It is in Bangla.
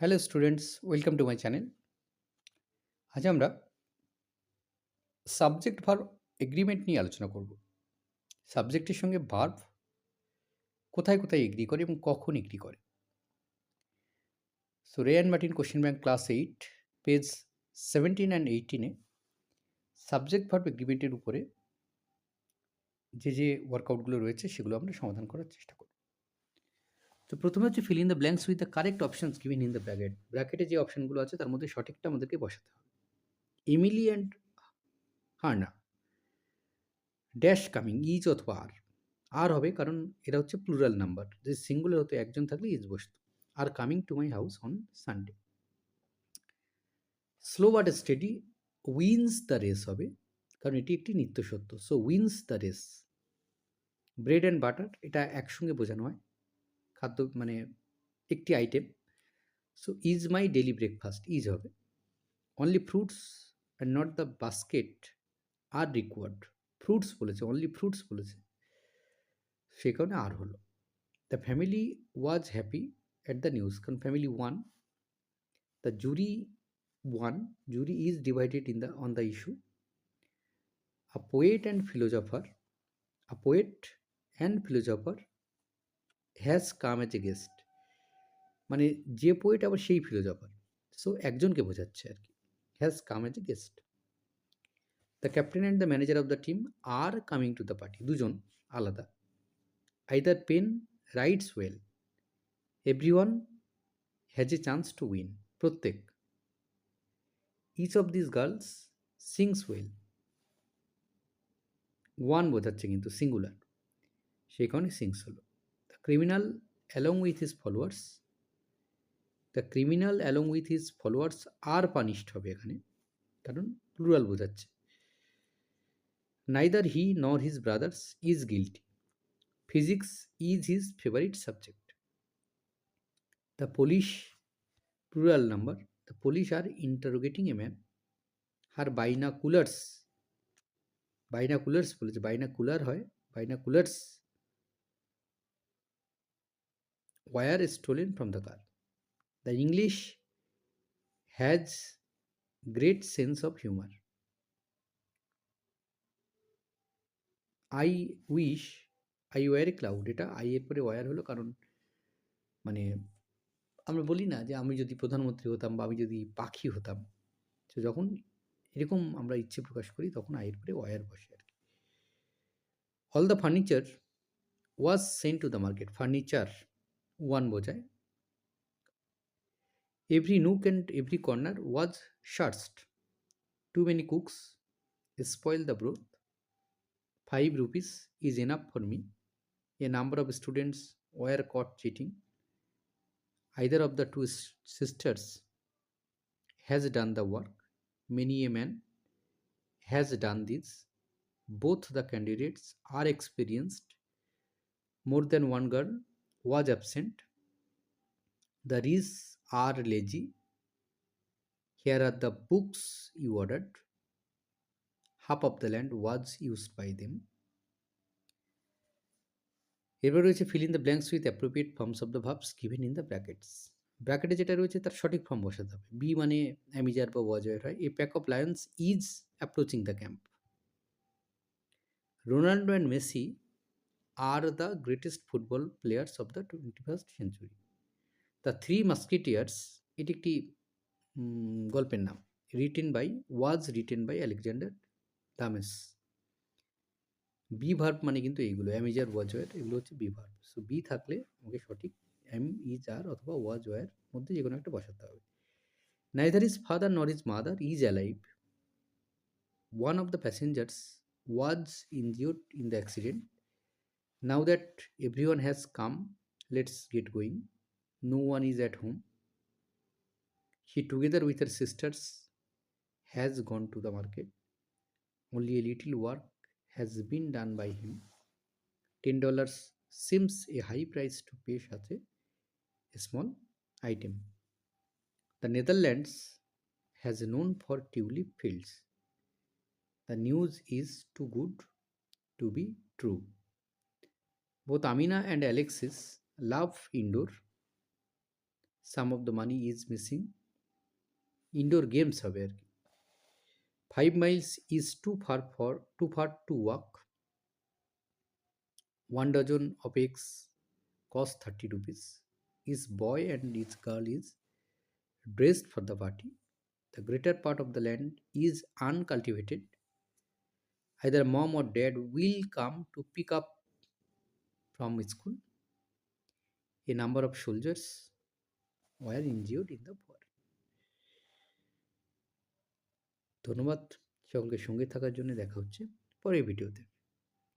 Hello students welcome to my channel আজ আমরা সাবজেক্ট ভার্ব এগ্রিমেন্ট নিয়ে আলোচনা করব। সাবজেক্টের সঙ্গে ভার্ব কোথায় কোথায় এগ্রি করে এবং কখন এগ্রি করে। So Wren and Martin question bank class eight page seventeen and এইটিনে subject verb এগ্রিমেন্টের উপরে যে যে ওয়ার্কআউটগুলো রয়েছে সেগুলো আমরা সমাধান করার চেষ্টা করব। তো প্রথমে হচ্ছে fill in the blanks with the correct options given in the bracket ব্র্যাকেটে যে অপশনগুলো আছে, তার মধ্যে সঠিকটা আমাদেরকে বসাতে হবে। Emily and Hannah dash coming is অথবা আর আর হবে কারণ এটা হচ্ছে প্লুরাল নাম্বার যে সিঙ্গুলার হতে একজন থাকলে ইজ বসতো। Are coming to my house on Sunday slow but steady wins the race হবে, কারণ এটি একটি নিত্য সত্য so wins the race bread and butter এটা একসঙ্গে বোঝানো হয়। খাদ্য মানে একটি item so is my daily breakfast is হবে। Only fruits and not the basket are required fruits বলেছে অনলি ফ্রুটস বলেছে। সে কারণে আর হলো। The family was happy at the news কারণ family one the jury one jury is divided in the on the issue a poet and philosopher a poet and philosopher has come as a guest মানে যে পোয়েট আবার সেই ফিলোজফার সো একজনকে বোঝাচ্ছে আর কি has come as a guest the captain and the manager of the team are coming to the party দুজন আলাদা। Either pen writes well every one has a chance to win প্রত্যেক। Each of this girls sings well one বোঝাচ্ছে কিন্তু সিঙ্গুলার সেই কারণে সিংস হলো। Criminal along with his followers the criminal along with his followers are punished হবে এখানে। কারণ প্লুরাল বোঝাচ্ছে। Neither he nor his brothers is guilty physics is his favourite subject the police plural number the police are interrogating a man are binoculars bino coolers বলেছে বাইনা কুলার হয় বাইনা wire stolen from the car. The English has great sense of humor. I wish I were cloud এটা আই এর পরে ওয়ার হলো কারণ মানে আমরা বলি না যে আমি যদি প্রধানমন্ত্রী হতাম বা আমি যদি পাখি হতাম তো যখন এরকম আমরা ইচ্ছে প্রকাশ করি, তখন আয়ের পরে ওয়ার বসে আর কি all the furniture was sent to the market furniture one বোঝায় every nook and every corner was searched too many cooks spoil the broth five rupees is enough for me a number of students were caught cheating either of the two sisters has done the work many a man has done this both the candidates are experienced more than one girl was absent. The Rees are lazy. Here are the books you ordered. Half of the land was used by them. এরপর রয়েছে fill in the blanks with appropriate forms of the verbs given in the brackets ব্র্যাকেটে যেটা রয়েছে তার সঠিক ফর্ম বসাতে হবে বি মানে অ্যামিজার বা ওয়াজয়ের হয় a pack of lions is approaching the camp Ronaldo and Messi are the greatest football players of the 21st century. The three musketeers এটি একটি গল্পের নাম। Written by was written by Alexander Dumas be verb মানে কিন্তু এইগুলো অ্যামিজার ওয়াজ ওয়ার এগুলো হচ্ছে বি ভার্ব সো বি থাকলে আমাকে সঠিক এম ইজ আর অথবা ওয়াজ ওয়ার মধ্যে যে কোনো একটা বসাতে হবে। Neither his father nor his mother is alive one of the passengers was injured in the accident Now that everyone has come, let's get going. No one is at home. He, together with her sisters, has gone to the market. Only a little work has been done by him. Ten dollars seems a high price to pay such a small item. The Netherlands has known for tulip fields. The news is too good to be true. Both Amina and Alexis love indoor. Some of the money is missing indoor games হবে আর কি five miles is too far for too far to walk one dozen of eggs cost thirty rupees each boy and each girl is dressed for the party. The greater part of the land is uncultivated. Either mom or dad will come to pick up from school. A number of soldiers were injured in the war. ধন্যবাদ সঙ্গে সঙ্গে থাকার জন্য দেখা হচ্ছে পরের ভিডিওতে